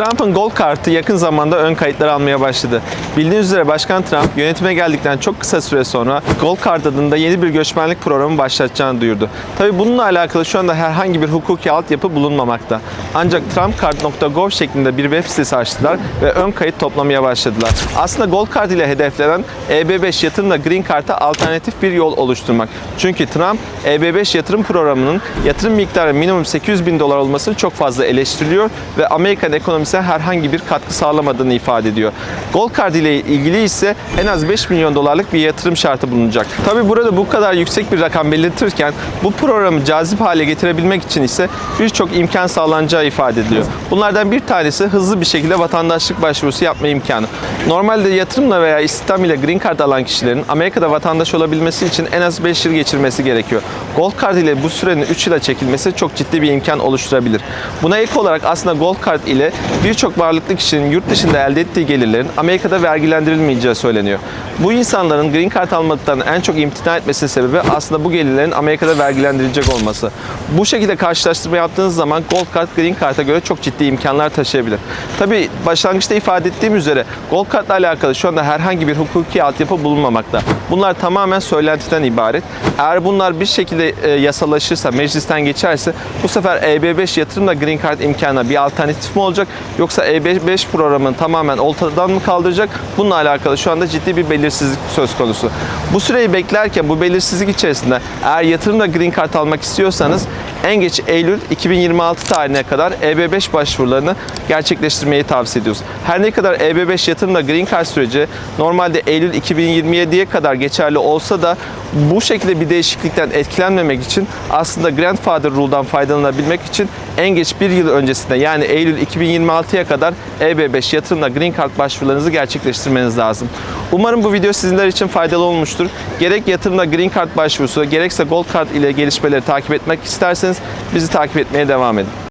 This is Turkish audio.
Trump'ın Gold Card'ı yakın zamanda ön kayıtlar almaya başladı. Bildiğiniz üzere Başkan Trump yönetime geldikten çok kısa süre sonra Gold Card adında yeni bir göçmenlik programı başlatacağını duyurdu. Tabi bununla alakalı şu anda herhangi bir hukuki altyapı bulunmamakta. Ancak trumpcard.gov şeklinde bir web sitesi açtılar ve ön kayıt toplamaya başladılar. Aslında Gold Card ile hedeflenen EB5 yatırımla Green Card'a alternatif bir yol oluşturmak. Çünkü Trump EB5 yatırım programının yatırım miktarı minimum 800 bin dolar olmasını çok fazla eleştiriliyor ve Amerikan ekonomisine herhangi bir katkı sağlamadığını ifade ediyor. Gold Card ile ilgili ise en az 5 milyon dolarlık bir yatırım şartı bulunacak. Tabi burada bu kadar yüksek bir rakam belirtirken bu programı cazip hale getirebilmek için ise birçok imkan sağlanacağı ifade ediliyor. Bunlardan bir tanesi hızlı bir şekilde vatandaşlık başvurusu yapma imkanı. Normalde yatırımla veya istihdam ile Green Card alan kişilerin Amerika'da vatandaş olabilmesi için en az 5 yıl geçirmesi gerekiyor. Gold Card ile bu sürenin 3 yıla çekilmesi çok ciddi bir imkan oluşturabilir. Buna ek olarak aslında Gold Card ile birçok varlıklı kişinin yurt dışında elde ettiği gelirlerin Amerika'da vergilendirilmeyeceği söyleniyor. Bu insanların Green Card almaktan en çok imtina etmesinin sebebi aslında bu gelirlerin Amerika'da vergilendirilecek olması. Bu şekilde karşılaştırma yaptığınız zaman Gold Card Green Card'a göre çok ciddi imkanlar taşıyabilir. Tabi başlangıçta ifade ettiğim üzere Gold Card'la alakalı şu anda herhangi bir hukuki altyapı bulunmamakta. Bunlar tamamen söylentiden ibaret. Eğer bunlar bir şekilde e, yasalaşırsa, meclisten geçerse bu sefer EB5 yatırımla Green Card imkanına bir alternatif mi olacak yoksa EB5 programını tamamen ortadan mı kaldıracak? Bununla alakalı şu anda ciddi bir belirsizlik söz konusu. Bu süreyi beklerken bu belirsizlik içerisinde eğer yatırımla Green Card almak istiyorsanız en geç Eylül 2026 tarihine kadar EB5 başvurularını gerçekleştirmeyi tavsiye ediyoruz. Her ne kadar EB5 yatırımla Green Card süreci normalde Eylül 2027'ye kadar geçerli olsa da bu şekilde bir değişiklikten etkilenmemek için aslında Grandfather Rule'dan faydalanabilmek için en geç bir yıl öncesinde yani Eylül 2026'ya kadar EB5 yatırımla Green Card başvurularınızı gerçekleştirmeniz lazım. Umarım bu video sizler için faydalı olmuştur. Gerek yatırımla Green Card başvurusu gerekse Gold Card ile gelişmeleri takip etmek isterseniz bizi takip etmeye devam edin.